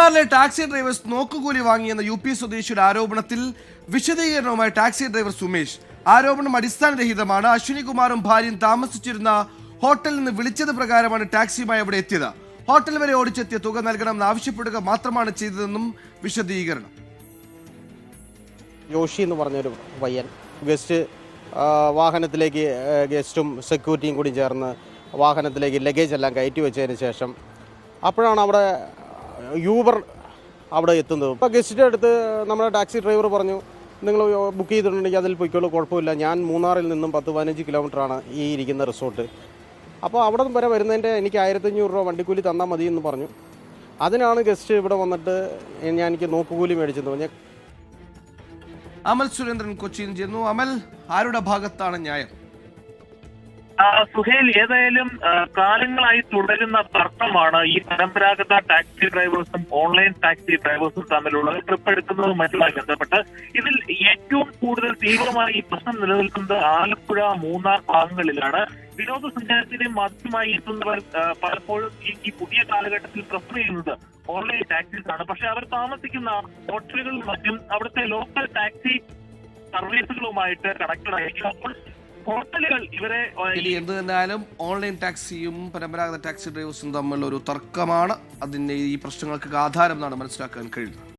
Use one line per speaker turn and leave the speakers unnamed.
മൂന്നാറിലെ taxi drivers നോക്കുകൂലി വാങ്ങിയെന്ന യു പി സ്വദേശിയുടെ ആരോപണത്തിൽ വിശദീകരണവുമായി ടാക്സി ഡ്രൈവർ സുമേഷ്. ആരോപണം അടിസ്ഥാനരഹിതമാണ്. അശ്വിനി കുമാറും ഭാര്യയും താമസിച്ചിരുന്ന ഹോട്ടലിൽ നിന്ന് വിളിച്ചത് പ്രകാരമാണ് ടാക്സിയുമായി അവിടെ എത്തിയത്. ഹോട്ടൽ വരെ ഓടിച്ചെത്തിയ തുക നൽകണമെന്ന് ആവശ്യപ്പെടുക മാത്രമാണ് ചെയ്തതെന്നും വിശദീകരണം.
ജോഷി എന്ന് പറഞ്ഞൊരു പയ്യൻ ഗസ്റ്റ് വാഹനത്തിലേക്ക് ഗസ്റ്റും സെക്യൂരിറ്റിയും കൂടി ചേർന്ന് വാഹനത്തിലേക്ക് ലഗേജ് എല്ലാം കയറ്റി വെച്ചതിന് ശേഷം അപ്പോഴാണ് അവിടെ യൂബർ അവിടെ എത്തുന്നത്. അപ്പോൾ ഗസ്റ്റിന്റെ അടുത്ത് നമ്മുടെ ടാക്സി ഡ്രൈവർ പറഞ്ഞു നിങ്ങൾ ബുക്ക് ചെയ്തിട്ടുണ്ടെങ്കിൽ അതിൽ പൊയ്ക്കോളൂ കുഴപ്പമില്ല. ഞാൻ മൂന്നാറിൽ നിന്നും പത്ത് പതിനഞ്ച് കിലോമീറ്ററാണ് ഈ ഇരിക്കുന്ന റിസോർട്ട് അപ്പോൾ അവിടെ വരെ വരുന്നതിന്റെ എനിക്ക് ആയിരത്തഞ്ഞൂറ് രൂപ വണ്ടിക്കൂലി തന്നാൽ മതി എന്ന് പറഞ്ഞു. അതിനാണ് ഗസ്റ്റ് ഇവിടെ വന്നിട്ട് ഞാൻ എനിക്ക് നോക്കുകൂലി മേടിച്ചെന്ന് പറഞ്ഞു
അമൽ സുരേന്ദ്രൻ കൊച്ചിയിൽ ചെന്നു അമൽ ആരുടെ ഭാഗത്താണ് ന്യായം?
സുഹേൽ ഏതായാലും കാലങ്ങളായി തുടരുന്ന തർക്കമാണ് ഈ പരമ്പരാഗത ടാക്സി ഡ്രൈവേഴ്സും ഓൺലൈൻ ടാക്സി ഡ്രൈവേഴ്സും തമ്മിലുള്ള ട്രിപ്പ് എടുക്കുന്നതും മറ്റുമായി ബന്ധപ്പെട്ട് ഇതിൽ ഏറ്റവും കൂടുതൽ തീവ്രമായി ഈ പ്രശ്നം നിലനിൽക്കുന്നത് ആലപ്പുഴ മൂന്നാർ ഭാഗങ്ങളിലാണ്. വിനോദസഞ്ചാരത്തിന് മാധ്യമമായി എത്തുന്നവർ പലപ്പോഴും ഈ ഈ പുതിയ കാലഘട്ടത്തിൽ പ്രിഫർ ചെയ്യുന്നത് ഓൺലൈൻ ടാക്സീസ് ആണ് പക്ഷെ അവർ താമസിക്കുന്ന ഹോട്ടലുകളിൽ മറ്റും അവിടുത്തെ ലോക്കൽ ടാക്സി സർവീസുകളുമായിട്ട് കണക്റ്റഡ് ആയിരിക്കും. അപ്പോൾ ഇവരെ
ഇനി എന്ത് തന്നാലും ഓൺലൈൻ ടാക്സിയും പരമ്പരാഗത ടാക്സി ഡ്രൈവേഴ്സും തമ്മിലുള്ള ഒരു തർക്കമാണ്. അതിന്റെ ഈ പ്രശ്നങ്ങൾക്ക് ആധാരം എന്നാണ് മനസ്സിലാക്കാൻ കഴിയുന്നത്.